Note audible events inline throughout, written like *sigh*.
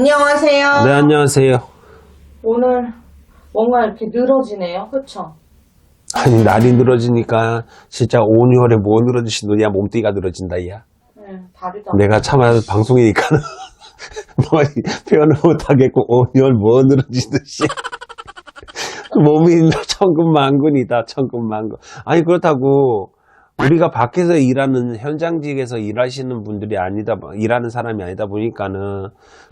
안녕하세요. 네, 안녕하세요. 오늘 뭔가 이렇게 늘어지네요. 그쵸? 아니, 날이 늘어지니까 진짜 5, 6월에 뭐 늘어지신 놈이야? 몸뚱이가 늘어진다, 야. 네, 다리도 내가 차마 방송이니까 *laughs* 뭐 표현을 못하겠고 5, 6월 뭐 늘어지듯이. *laughs* 몸이 천근만근이다, 천근만근. 아니, 그렇다고 우리가 밖에서 일하는 현장직에서 일하시는 분들이 아니다, 일하는 사람이 아니다 보니까는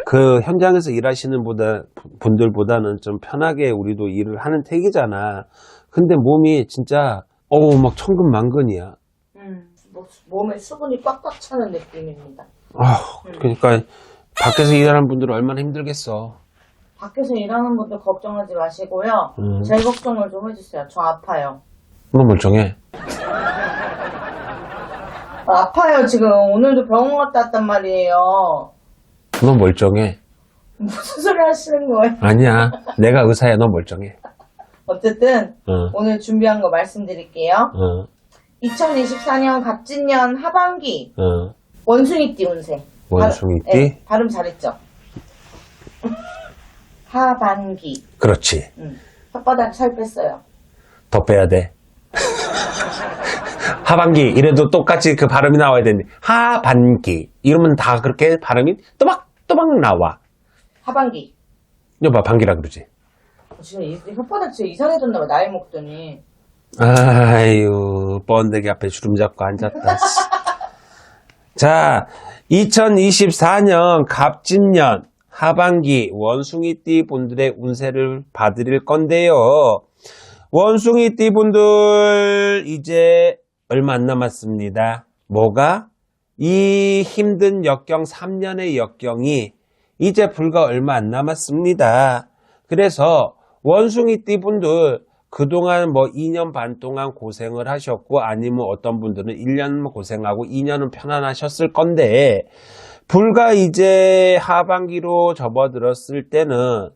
그 현장에서 일하시는 보다, 분들보다는 좀 편하게 우리도 일을 하는 택이잖아. 근데 몸이 진짜, 어우, 막 천근만근이야. 음, 뭐, 몸에 수분이 꽉꽉 차는 느낌입니다. 아, 그러니까 밖에서 일하는 분들은 얼마나 힘들겠어. 밖에서 일하는 분들 걱정하지 마시고요. 음. 제 걱정을 좀 해주세요. 저 아파요. 너 멀쩡해. 아, 아파요, 지금. 오늘도 병원 갔다 왔단 말이에요. 너 멀쩡해. 무슨 소리 하시는 거예요? 아니야. *laughs* 내가 의사야. 너 멀쩡해. 어쨌든, 어, 오늘 준비한 거 말씀드릴게요. 어, 2024년 갑진년 하반기 어. 원숭이띠 운세. 원숭이띠? 발, 네, 발음 잘했죠? *laughs* 하반기. 그렇지. 음, 혓바닥 살 뺐어요. 더 빼야 돼. 하반기. 이래도 똑같이 그 발음이 나와야 되는데. 하반기. 이러면 다 그렇게 발음이 또박또박 나와. 하반기. 여봐, 반기라 그러지. 어, 지금 혓바닥 진짜 이상해졌나 봐, 나이 먹더니. 아유, 번데기 앞에 주름 잡고 앉았다. 씨. *laughs* 자, 2024년 갑진년 하반기 원숭이띠 분들의 운세를 봐드릴 건데요. 원숭이 띠 분들 이제 얼마 안 남았습니다. 뭐가? 이 힘든 역경 3년의 역경이 이제 불과 얼마 안 남았습니다. 그래서 원숭이 띠 분들 그동안 뭐 2년 반 동안 고생을 하셨고 아니면 어떤 분들은 1년 고생하고 2년은 편안하셨을 건데 불과 이제 하반기로 접어들었을 때는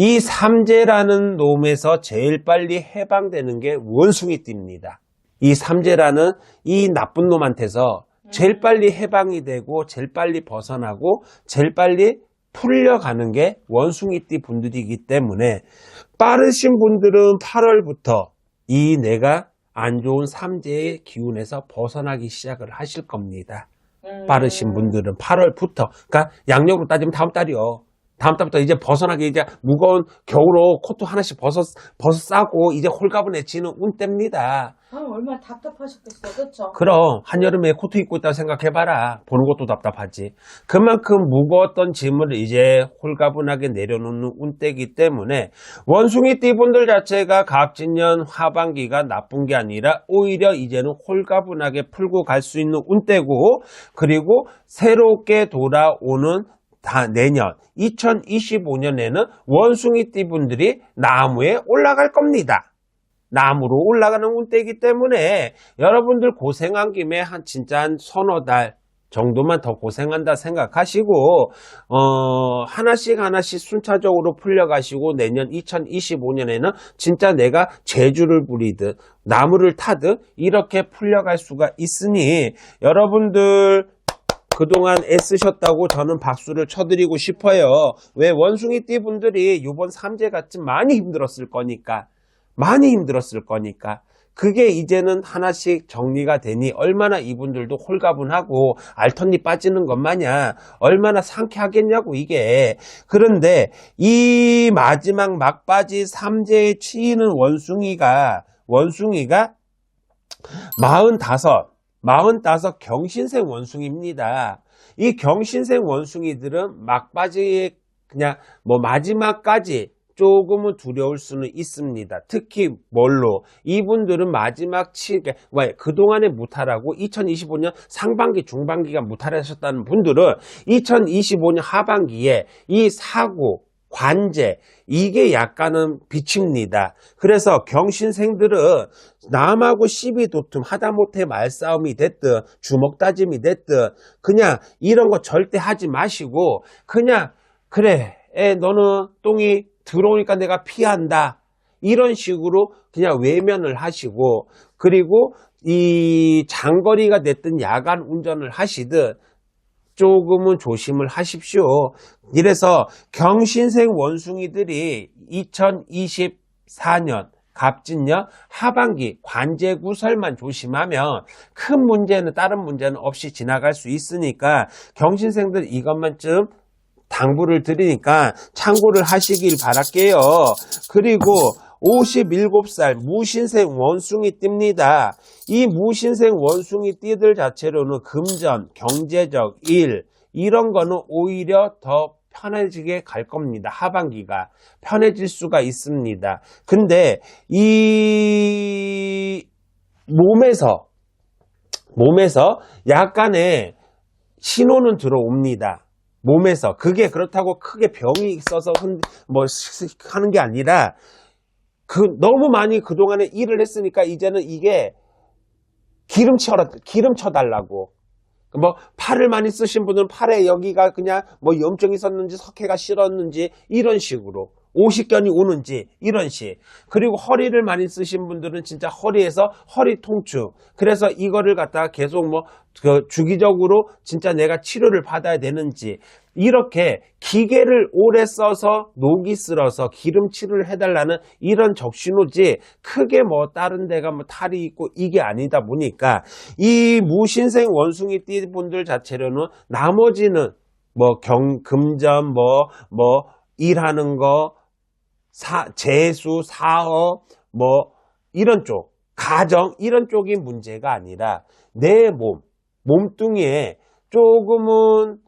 이 삼재라는 놈에서 제일 빨리 해방되는 게 원숭이띠입니다. 이 삼재라는 이 나쁜 놈한테서 제일 빨리 해방이 되고 제일 빨리 벗어나고 제일 빨리 풀려가는 게 원숭이띠 분들이기 때문에 빠르신 분들은 8월부터 이 내가 안 좋은 삼재의 기운에서 벗어나기 시작을 하실 겁니다. 음, 빠르신 분들은 8월부터 그러니까 양력으로 따지면 다음 달이요. 다음 달부터 이제 벗어나기 이제 무거운 겨울옷 코트 하나씩 벗어 벗어 싸고 이제 홀가분해지는 운때입니다. 아, 얼마나 답답하셨겠어요, 그쵸? 그럼 한여름에 코트 입고 있다고 생각해봐라. 보는 것도 답답하지. 그만큼 무거웠던 짐을 이제 홀가분하게 내려놓는 운때이기 때문에 원숭이 띠 분들 자체가 갑진년 하반기가 나쁜 게 아니라 오히려 이제는 홀가분하게 풀고 갈 수 있는 운때고 그리고 새롭게 돌아오는 다 내년 2025년에는 원숭이띠 분들이 나무에 올라갈 겁니다. 나무로 올라가는 운때이기 때문에 여러분들 고생한 김에 한 진짜 한 서너 달 정도만 더 고생한다 생각하시고 어 하나씩 하나씩 순차적으로 풀려가시고 내년 2025년에는 진짜 내가 제주를 부리듯 나무를 타듯 이렇게 풀려갈 수가 있으니 여러분들 그동안 애쓰셨다고 저는 박수를 쳐드리고 싶어요. 왜 원숭이띠 분들이 이번 삼재 같이 많이 힘들었을 거니까. 많이 힘들었을 거니까. 그게 이제는 하나씩 정리가 되니 얼마나 이분들도 홀가분하고 알턴니 빠지는 것 마냥 얼마나 상쾌하겠냐고 이게. 그런데 이 마지막 막바지 삼재에 치이는 원숭이가, 원숭이가 45, 45 경신생 원숭이입니다. 이 경신생 원숭이들은 막바지 그냥 뭐 마지막까지 조금은 두려울 수는 있습니다. 특히 뭘로? 이분들은 마지막 치, 왜, 그동안에 무탈하고 2025년 상반기, 중반기가 무탈하셨다는 분들은 2025년 하반기에 이 사고, 관제, 이게 약간은 비칩니다. 그래서 경신생들은 남하고 시비 도툼, 하다못해 말싸움이 됐든, 주먹 다짐이 됐든, 그냥 이런 거 절대 하지 마시고, 그냥, 그래, 에, 너는 똥이 들어오니까 내가 피한다. 이런 식으로 그냥 외면을 하시고, 그리고 이 장거리가 됐든 야간 운전을 하시든, 조금은 조심을 하십시오. 이래서 경신생 원숭이들이 2024년 갑진년 하반기 관제 구설만 조심하면 큰 문제는 다른 문제는 없이 지나갈 수 있으니까 경신생들 이것만 좀 당부를 드리니까 참고를 하시길 바랄게요. 그리고 57살 무신생 원숭이 띠입니다. 이 무신생 원숭이 띠들 자체로는 금전, 경제적 일 이런 거는 오히려 더 편해지게 갈 겁니다. 하반기가 편해질 수가 있습니다. 근데 이 몸에서 몸에서 약간의 신호는 들어옵니다. 몸에서 그게 그렇다고 크게 병이 있어서 흔, 뭐 스- 하는 게 아니라 그 너무 많이 그동안에 일을 했으니까 이제는 이게 기름 쳐 기름 쳐달라고. 뭐 팔을 많이 쓰신 분은 팔에 여기가 그냥 뭐 염증이 있었는지 석회가 실었는지 이런 식으로. 오십견이 오는지 이런 식. 그리고 허리를 많이 쓰신 분들은 진짜 허리에서 허리 통증. 그래서 이거를 갖다가 계속 뭐 그 주기적으로 진짜 내가 치료를 받아야 되는지 이렇게 기계를 오래 써서 녹이 쓸어서 기름칠을 해달라는 이런 적신호지 크게 뭐 다른 데가 뭐 탈이 있고 이게 아니다 보니까 이 무신생 원숭이 띠 분들 자체로는 나머지는 뭐 경, 금전 뭐, 뭐 일하는 거, 사, 재수, 사업, 뭐 이런 쪽, 가정 이런 쪽이 문제가 아니라 내 몸, 몸뚱이에 조금은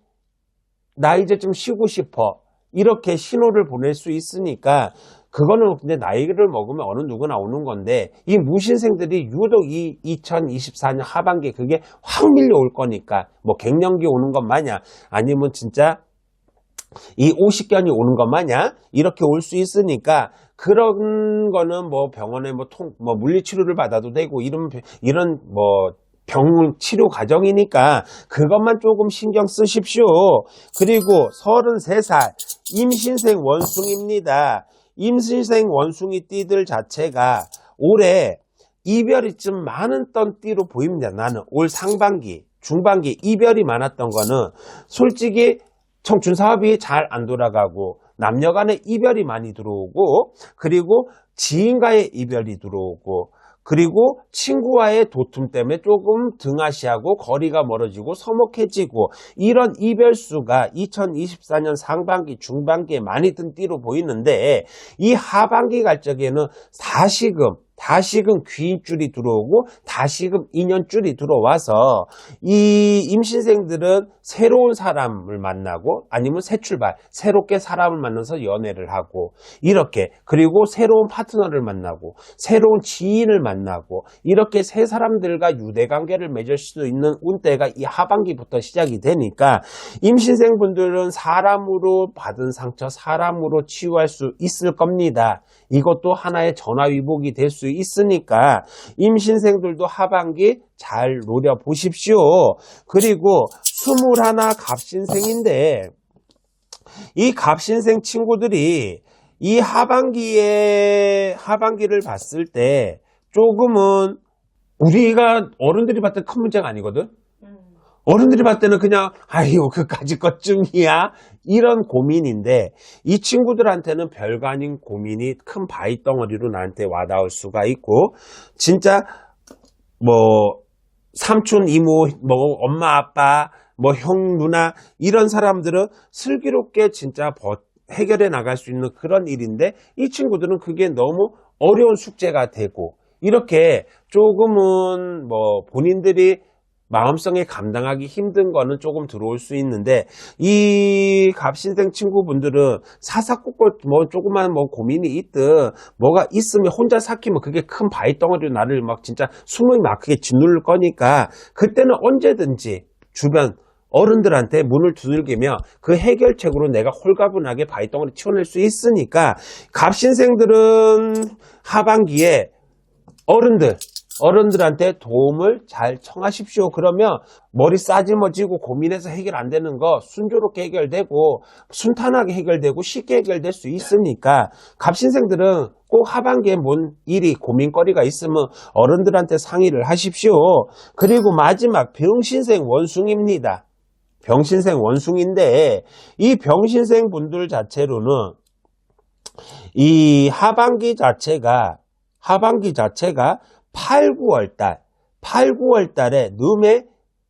나 이제 좀 쉬고 싶어. 이렇게 신호를 보낼 수 있으니까 그거는 근데 나이를 먹으면 어느 누구나 오는 건데 이 무신생들이 유독 이 2024년 하반기에 그게 확 밀려올 거니까 뭐 갱년기 오는 것 마냥 아니면 진짜 이 오십견이 오는 것 마냥 이렇게 올 수 있으니까 그런 거는 뭐 병원에 뭐 통, 뭐 물리치료를 받아도 되고 이런, 이런 뭐 병 치료 과정이니까 그것만 조금 신경 쓰십시오. 그리고 33살 임신생 원숭입니다. 임신생 원숭이 띠들 자체가 올해 이별이 좀 많았던 띠로 보입니다. 나는 올 상반기, 중반기 이별이 많았던 거는 솔직히 청춘 사업이 잘 안 돌아가고 남녀 간의 이별이 많이 들어오고 그리고 지인과의 이별이 들어오고 그리고 친구와의 도툼 때문에 조금 등하시하고 거리가 멀어지고 서먹해지고 이런 이별수가 2024년 상반기 중반기에 많이 든 띠로 보이는데 이 하반기 갈 적에는 다시금 다시금 귀인줄이 들어오고 다시금 인연줄이 들어와서 이 임신생들은 새로운 사람을 만나고 아니면 새 출발 새롭게 사람을 만나서 연애를 하고 이렇게 그리고 새로운 파트너를 만나고 새로운 지인을 만나고 이렇게 새 사람들과 유대관계를 맺을 수도 있는 운때가 이 하반기부터 시작이 되니까 임신생분들은 사람으로 받은 상처 사람으로 치유할 수 있을 겁니다. 이것도 하나의 전화위복이 될 수 있으니까 임신생들도 하반기 잘 노려보십시오. 그리고 21 갑신생인데 이 갑신생 친구들이 이 하반기에 하반기를 봤을 때 조금은 우리가 어른들이 봤을 때 큰 문제가 아니거든. 음. 어른들이 봤을 때는 그냥 아유 그까지 것쯤이야 이런 고민인데 이 친구들한테는 별거 아닌 고민이 큰 바위 덩어리로 나한테 와닿을 수가 있고 진짜 뭐 삼촌 이모 뭐 엄마 아빠 뭐 형 누나 이런 사람들은 슬기롭게 진짜 버- 해결해 나갈 수 있는 그런 일인데 이 친구들은 그게 너무 어려운 숙제가 되고 이렇게 조금은 뭐 본인들이 마음성에 감당하기 힘든 거는 조금 들어올 수 있는데 이 갑신생 친구분들은 사사건건 뭐 조그만 뭐 고민이 있든 뭐가 있으면 혼자 삭히면 그게 큰 바위 덩어리로 나를 막 진짜 숨을 막히게 짓누를 거니까 그때는 언제든지 주변 어른들한테 문을 두들기며 그 해결책으로 내가 홀가분하게 바위덩어리 치워낼 수 있으니까 갑신생들은 하반기에 어른들 어른들한테 도움을 잘 청하십시오. 그러면 머리 싸질머지고 고민해서 해결 안 되는 거 순조롭게 해결되고 순탄하게 해결되고 쉽게 해결될 수 있으니까 갑신생들은 꼭 하반기에 뭔 일이 고민거리가 있으면 어른들한테 상의를 하십시오. 그리고 마지막 병신생 원숭입니다. 병신생 원숭인데 이 병신생 분들 자체로는 이 하반기 자체가 하반기 자체가 8, 9월 달, 8, 9월 달에 늠의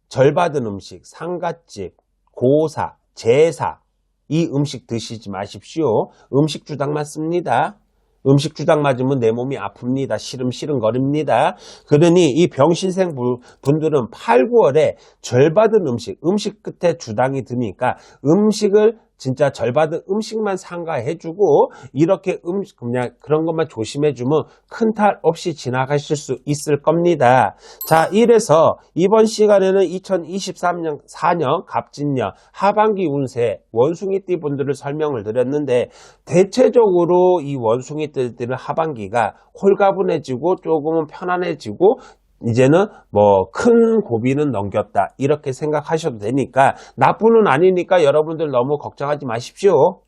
절 받은 음식, 상갓집, 고사, 제사 이 음식 드시지 마십시오. 음식 주당 맞습니다. 음식 주당 맞으면 내 몸이 아픕니다. 시름시름거립니다. 그러니 이 병신생 부- 분들은 8, 9월에 절 받은 음식, 음식 끝에 주당이 드니까 음식을 진짜 절 받은 음식만 상가해주고 이렇게 음식 그냥 그런 것만 조심해주면 큰 탈 없이 지나가실 수 있을 겁니다. 자, 이래서 이번 시간에는 2023년 4년 갑진년 하반기 운세 원숭이띠 분들을 설명을 드렸는데 대체적으로 이 원숭이띠들은 하반기가 홀가분해지고 조금은 편안해지고 이제는 뭐 큰 고비는 넘겼다 이렇게 생각하셔도 되니까 나쁜은 아니니까 여러분들 너무 걱정하지 마십시오.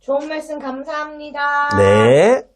좋은 말씀 감사합니다. 네.